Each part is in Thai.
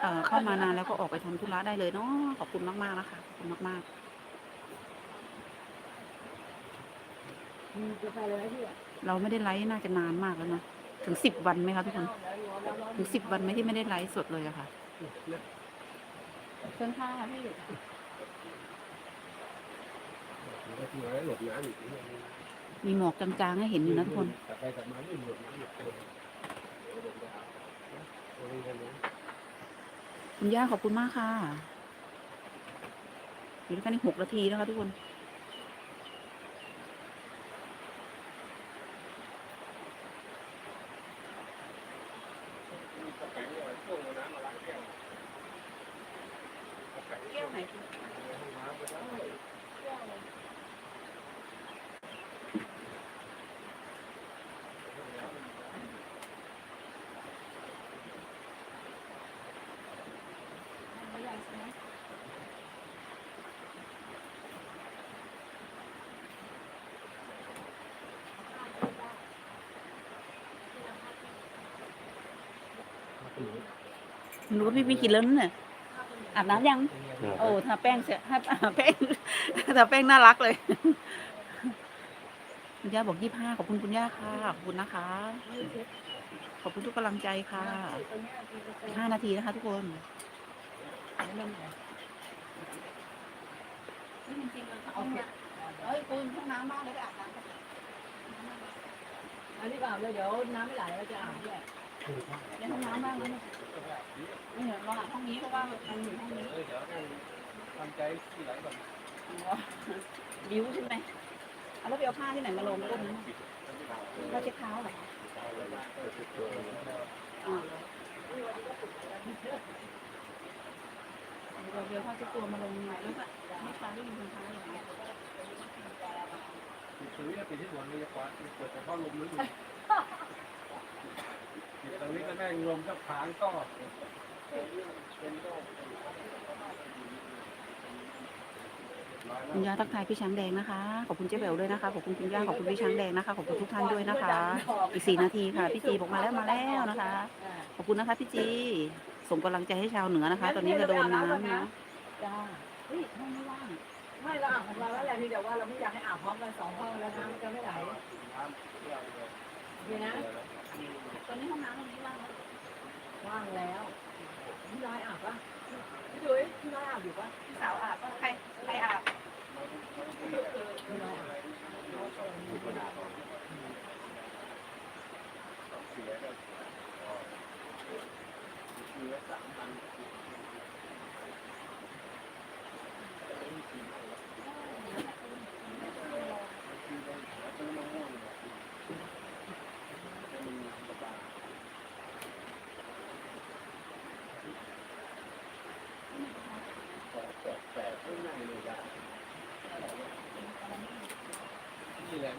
เอ่อเข้ามานานแล้วก็ออกไปทำธุระได้เลยเนาะขอบคุณมากๆนะคะขอบคุณมากมีกาแฟเลยนะพี่อะๆเราไม่ได้ไลฟ์น่าจะนานมากแล้วนะถึงสิบวันไหมคะทุกคนถึงสิบวันไหมที่ไม่ได้ไลฟ์สดเลยอะค่ะเชิญค่ะพี่ก็คือไว้หลบน้ำอีกนิดนึงมีหมอกจางๆให้เห็นอยู่นะทุกคน คุณย่าขอบคุณมากค่ะอยู่ด้วยกันอีกหกนาทีนะคะทุกคนแก้วไหน รู้ว่าพี่พี่กินแล้วนั่นน่ะอาบน้ำยัง โอ้ทาแป้งเสียทาทาแป้งทาแป้งน่ารักเลย คุณย่าบอกยี่ห้าขอบคุณคุณย่าค่ะ ขอบคุณนะคะ ขอบคุณทุกกำลังใจค่ะห้านาทีนะคะทุกคนจริงๆเลยเอาเนี่ยเอ้ยคุณห้องน้ำมากเลยไปอาบน้ำกันอันนี้อาบเลยเดี๋ยวน้ำไม่ไหลเราจะอาบด้วย ในห้องน้ำบ้างเลยเนี่ยรอาบห้องนี้เพราะว่ามันอยู่ห้องนี้เดี๋ยวนั่งทำใจที่ไหนก่อนบิวใช่ไหมแล้วไปเอาผ้าที่ไหนมาลงก้นนั้นผ้าเช็ดเท้าเหรออ่าเราเดี๋ยวผ้าเช็ดตัวมาลงไหน่อยแล้วก็ให้ฟ้าได้ยินคนท้าอย่างเงี้ยตรงนี้เป็นที่หลวงเลยกว่าเปิดแต่ข้อลมนึกตรงนี้ก็ แม่งลมก็ผางก็คุณย่าทักทายพี่ช้างแดงนะคะ ขอบคุณเจ๊เบลด้วยนะคะ ขอบคุณคุณย่า ขอบคุณพี่ช้างแดงนะคะ ขอบคุณทุกท่านด้วยนะคะ อีกสี่นาทีค่ะ พี่จีบอกมาแล้วมาแล้วนะคะ ขอบคุณนะคะพี่จี ส่งกำลังใจให้ชาวเหนือนะคะ ตอนนี้ก็โดนน้ำนะจ้าเฮ้ยห้องไม่ว่างไม่เราอาบของเราแล้วแหละที่เดี๋ยวว่าเราไม่อยากให้อาบพร้อมกันสองห้องแล้วน้ำจะไม่ไหล ดีนะตอนนี้ห้องน้ำตรงนี้ว่างแล้วว่างแล้วพี่น้อยอาบปะพี่ดุ้ยพี่น้อยอาบอยู่ปะพี่สาวอาบก็ใครใครอาบพี่น้อยอาบนี่แหละวิธีคุยวิธีคุยโอ้ตรง นั้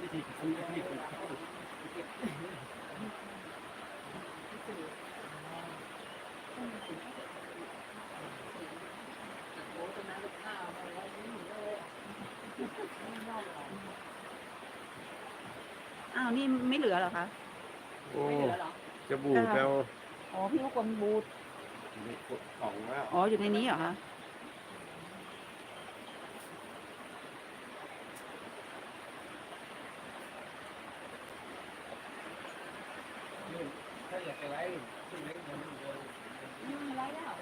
นลูกข้าวมาแล้วนี่เลยอ้าวนี่ไม่เหลือเหรอคะโอ้ไม่เหลือหรอจะบูดแล้วอ๋อพี่ลูกกลมบูดของแล้วอ๋ออยู่ในนี้เหรอคะ ถ้าอยากจะไล่ที่เล็กมันเดียวไม่ไรแล้ว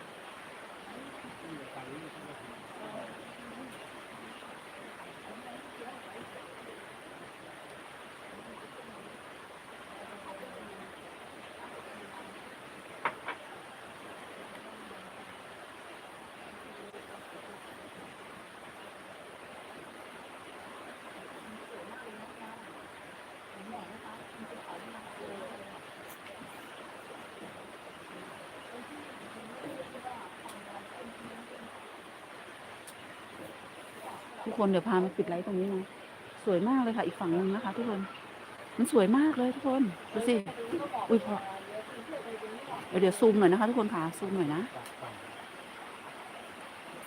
ทุกคนเดี๋ยวพามาปิดไลท์ตรงนี้นะสวยมากเลยค่ะ อีกฝั่งหนึ่งนะคะ ทุกคน มันสวยมากเลยทุกคนดูสิอุ้ยพอเดี๋ยวเดี๋ยวซูมหน่อยนะคะ ทุกคนค่ะซูมหน่อยนะ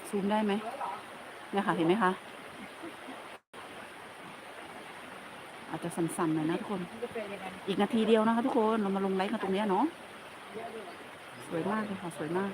ซูมได้ไหมเนี่ยค่ะเห็นไหมคะอาจจะสั่นๆหน่อยนะทุกคน อีกนาทีเดียวนะคะ ทุกคนเรามาลงไลฟ์กันตรงนี้เนาะสวยมากเลยค่ะสวยมาก